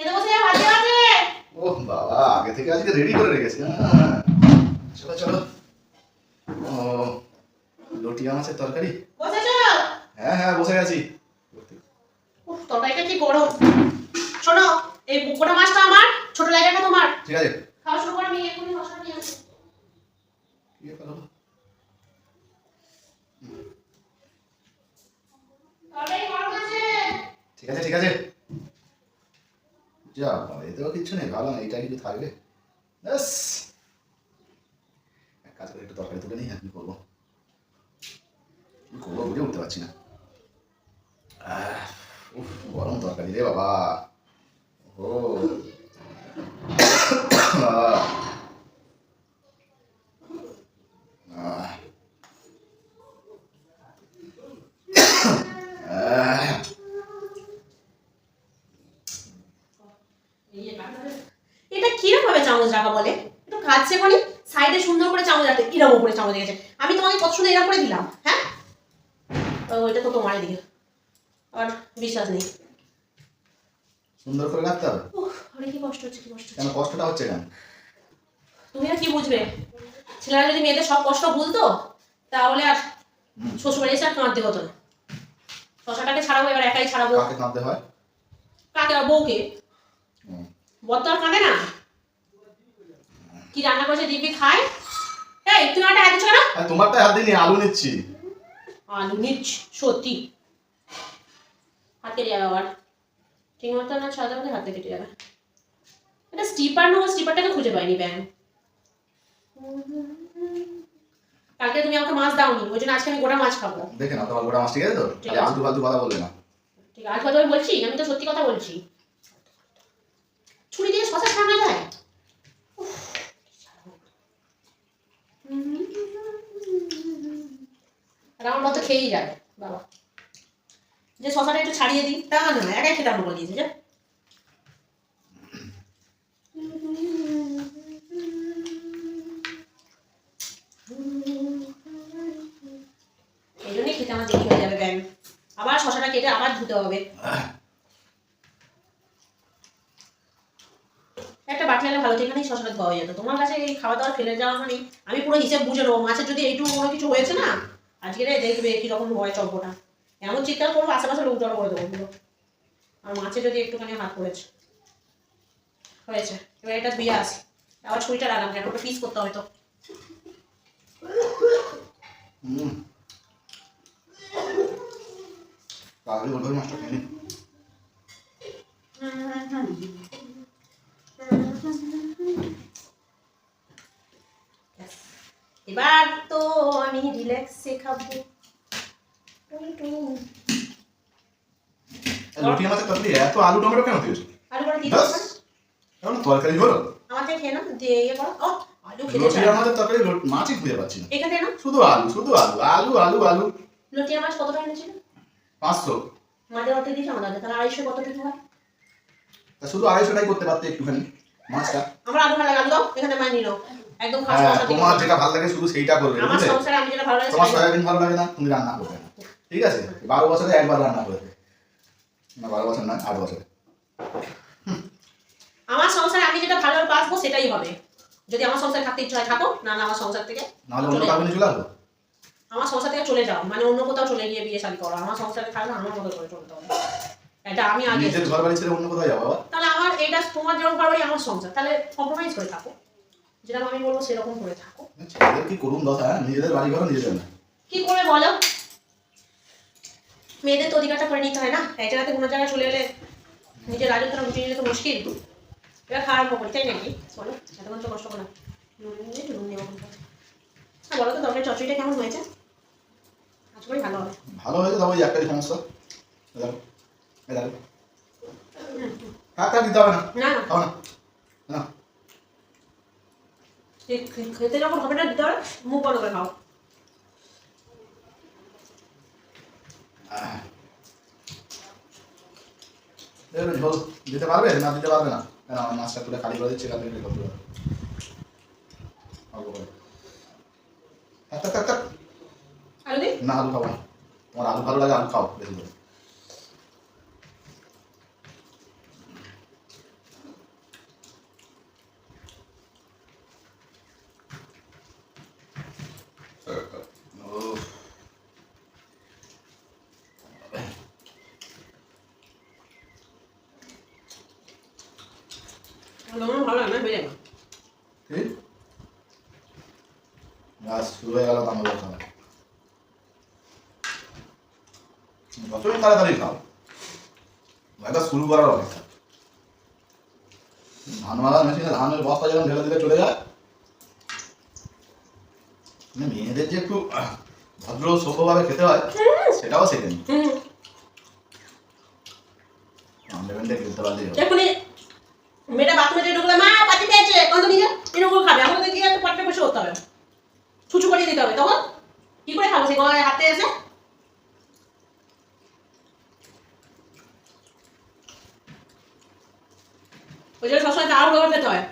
খেতে বসে ভাত দেওয়া আছে। ও বাবা আগে থেকে আজকে রেডি করে রেখেছি হ্যাঁ। চলো চলো। ও লটিয়া মাছের তরকারি? বসেছো? হ্যাঁ হ্যাঁ বসে গেছি উফ তরকারিটা কি গরম। শোনো এই গোটা মাছটা আমার ছোট তোমার। ঠিক আছে। খাওয়া শুরু করে আমি এক্ষুনি মশলা নিয়ে আসছি। কি ব্যাপার হলো? তরকারি গরম আছে। ঠিক আছে ঠিক আছে। যা বাবা, এতেও কিচ্ছু নেই ভালো এইটা কিছু থাকবে। ব্যাস। এক কাজ করে একটু তরকারি তুলে নিই হ্যাঁ কী করব? করব বুঝে উঠতে পারছি না। গরম তরকারি রে বাবা। ও বাবা। আহ। আহ। এই যে কাঁটাটা। এটা কীরকম ভাবে চামচ রাখা বলে। একটু খাচ্ছে বলি সাইডে সুন্দর করে চামচ রাখতে কীরকম করে চামচ রেখেছে আমি তোমাকে কত সুন্দর এরকম করে দিলাম হ্যাঁ? ওইটা তো তোমার দিকে আর বিশ্বাস নেই। সুন্দর করে রাখতে হবে? অনেক কি কষ্ট হচ্ছে কি কষ্ট কেন কষ্টটা হচ্ছে কেন? তুমি আর কি বুঝবে? ছেলেরা যদি মেয়েদের সব কষ্ট ভুলতো তাহলে আর শ্বশুরবাড়ি এসে আর কাঁদতে হতো না। শশাটাকে ছাড়াবো এবার একাই ছাড়াবো। কাকে কাঁদতে হয়? কাকে? বউকে। বর তো আর কাঁদে না। কি রান্না করেছে দিব্যি খায় এই তুমি একটা হাত দিচ্ছ কেন? আর তোমারটা হাত দিয়ে আলু নিচ্ছি। আলু নিচ সত্যি? হাত কেটে যাবে আবার। ঠিক মতো না ছাদা মধ্যে হাতে কেটে যাবে। এটা স্টিপার নেব স্টিপারটাকে খুঁজে পাইনি ব্যাং কালকে তুমি আমাকে মাছ দাওনি ওই জন্য আজকে আমি গোটা মাছ খাব। দেখে না তোমার গোটা মাছ ঠিক আছে। তো। আলতু ফালতু কথা বলবে না। ঠিক আছে আজ কথা বলছি আমি তো সত্যি কথা বলছি। ছুরি দিয়ে শশা ছাড়ানো যায় উফ, কি জ্বালা। আর আমার মতো খেয়েই যাবে বাবা। যে শশাটা একটু ছাড়িয়ে দিই, তা না একাই খেতে আরম্ভ করে দিয়েছে, যে। এই জন্যই খেতে আবার শশাটা কেটে আবার ধুতে হবে। একটা বাটি আনলে ভালো এখানেই শশাটা ধোয়া হয়ে যেত। তোমার কাছে এই খাওয়া দাওয়া, ফেলে যাওয়া মানে আমি পুরো হিসেব বুঝে নেব। মাছের যদি এইটুকু কোনো কিছু হয়েছে না আজকে রে দেখবে কীরকম ভয় চম্পটা। এমন চিৎকার করব আশেপাশে লোক জড়ো করে দেবো পুরো। আর মাছে যদি একটুখানি হাত পড়েছে। হয়েছে। এবার এটা ধুয়ে আসি। আবার ছুরিটা রাখলাম কেন? ওটা পিস করতে হবে তো। হুম তাহলে ওই মাছটা খেয়ে নি। ব্যাস। এবার তো আমি রিল্যাক্সে খাব টুন টুন। এই লটিয়া মাছের তরকারি এত আলু টমেটো কেন দিয়েছ? আলু করে দিয়ে দেবো এখন তরকারি হলো। আমার থেকে খেয়ে না দিয়ে ইয়ে করো। ও আলু চাই মাছের তরকারি মাছই খুঁজে পাচ্ছি না। এখানে না শুধু আলু শুধু আলু আলু আলু আলু। লটিয়া মাছ কত টাকা নিয়েছিল পাঁচশো। মাঝে অর্ধেক দিয়েছে আমাদের তাহলে আড়াইশো কত টাকা হয়? তা শুধু আড়াইশোটাই করতে পারতে একটুখানি মাছটা। আমার আলু ভালো লাগে। আলু দাও এখানে মাছ নিল একদম খাস হ্যাঁ তোমার যেটা ভালো লাগে শুধু সেইটা করবে আমার সংসারে আমি যেটা ভালো লাগে তোমার সয়াবিন ভালো লাগে না? তুমি রান্না করবে। না ঠিক আছে? বারো বছরে একবার রান্না করবে না বারো বছর না আট বছরে। আমার সংসারে আমি যেটা ভালো বাসবো সেটাই হবে। যদি আমার সংসারে থাকতে ইচ্ছা হয় থাকো। না না আমার সংসার থেকে নাহলে অন্য কাউকে চলে আসব আমার সংসার থেকে চলে যাও। মানে অন্য কোথাও চলে গিয়ে বিয়ে শাদী করো। আমার সংসারে থাকলে আমার মতো করে চলতে হবে। এটা আমি আগে নিজের ঘর বাড়ি ছেড়ে অন্য কোথাও যাব তাহলে আমার এটা তোমার যেরকম ঘর বাড়ি আমার সংসার। তাহলে কম্প্রোমাইজ করে থাকো। যেরকম আমি বলব সেরকম করে থাকো। ছেলেদের কি করুন দশা হ্যাঁ? নিজেদের বাড়ি ঘর নিজেদের না? কি করে বলো? মেয়েদের তো অধিকারটা করে নিতে হয় না। এক জায়গাতে কোনো জায়গায় চলে এলে নিজের রাজত্বটা গুটিয়ে নিলে তো মুশকিল। খাওয়ার আরম্ভ করি তাই নাকি? বলো এতক্ষণ তো কষ্ট করো নুন নিয়ে নুন নেব হ্যাঁ বলো তো তরকারি চচড়িটা কেমন হয়েছে? আজ করি ভালো হবে। ভালো হয়েছে তবে ওই একটাই সমস্যা। থাক থাক দিতে হবে না? না না। না। খেতে যখন হবে না দিতে হবে মুখ বন্ধ করে খাও। ঝোল দিতে পারবে না দিতে পারবে না? কেন আমার মাছটা খালি করে দিচ্ছে কালকে না আলু খাব তোমার আলু ভালো লাগে আলু খাও বেশি করে আমার ভালো না হয়ে যাবে ঠিক শুরু হয়ে গেল তাম্বুলের খাওয়া যতই তাড়াতাড়ি খাও একবার শুরু করার অপেক্ষা ধান মারার মেশিনে ধানের বস্তা যখন ঢেলে দিলে চলে যায় মেয়েদের যে একটু ভদ্র সভ্যভাবে খেতে হয় সেটাও শেখেনি আন্ডারপ্যান্টে খেলতে পারলেই হবে। মেয়েটা বাথরুমে ঢুকলে, মা, পাতি পেয়েছে, কত নিজে এরকম খাবে আমাদের গিয়ে একটা পাটে বসে করতে হবে। ছুচু করিয়ে দিতে হবে, তখন কি করে খাব সে হাতে এসে ওই জন্য সবসময় তাড়াহুড়ো করতে হয়।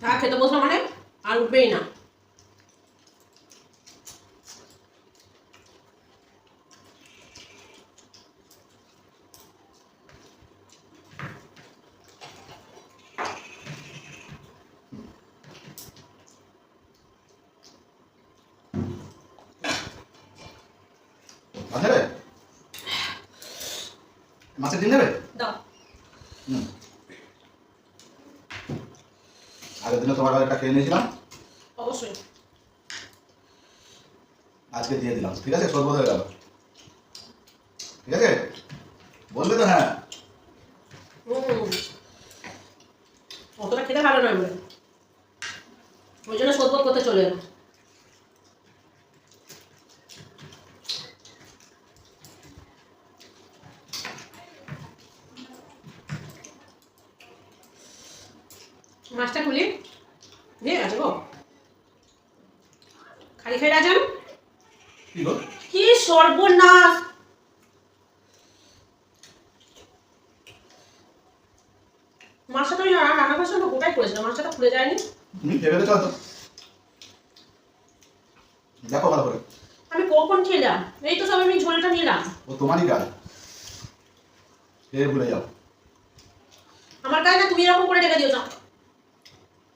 চা খেতে বসল মানে আর উঠবেই না। মাছের ডিম নেবে দাও হুম। দিনে তোমার কাছে একটা খেয়ে নিয়েছিলাম। অবশ্যই। আজকে দিয়ে দিলাম ঠিক আছে? সর্বত হয়ে গেল। ঠিক আছে? বলবে তো হ্যাঁ। অতটা খেতে ভালো নয় বলে। ওই জন্য সর্বত করতে চলে এলো মাছটা খুলি নিয়ে গেছে গো কি সর্বনাশ! আমি রান্না রান্না করার সময় গোটাই করেছিলাম মাছটা তো খুলে যায়নি? তুমি খেয়ে ফেলেছো তো। দেখো ভালো করে। আমি কখন খেলাম? এই তো সব আমি ঝোলটা নিলাম। ও তোমারই কাজ খেয়ে ভুলে যাও। আমার কাছে না তুমি এরকম করে রেখে দিয়েছ।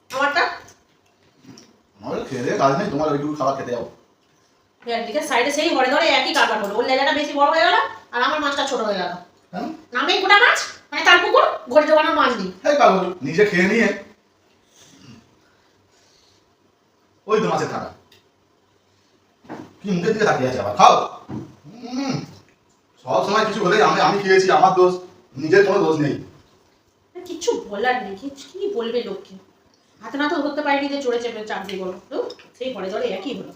আমারটা? আমার খেয়ে দিয়ে কাজ নেই তোমার ওইটুকু খাবার খেতে যাও। একদিকে সাইডে সেই ঘরে ধরে একই কারবার হলো ওর লেজাটা বেশি বড় হয়ে গেল আর আমার মাছটা ছোট হয়ে গেল। হ্যাঁ? নামেই গোটা মাছ? মানে তার পুকুর? ঘরে জোগানোর মাছ নেই। এই কালো নিজে খেয়ে নিয়ে। ওই তো মাছের থাকা কি মুখের দিকে তাকিয়ে আছে আবার? খাও। সব সময় কিছু হলেই আমি আমি খেয়েছি আমার দোষ। নিজের কোনো দোষ নেই। কিচ্ছু বলার নেই। কি বলবে লোককে? হাতে না তো ধরতে পারিনি যে চড়ে চেপে চাকরি বলো। তো সেই ঘরে ধরে একই হলো।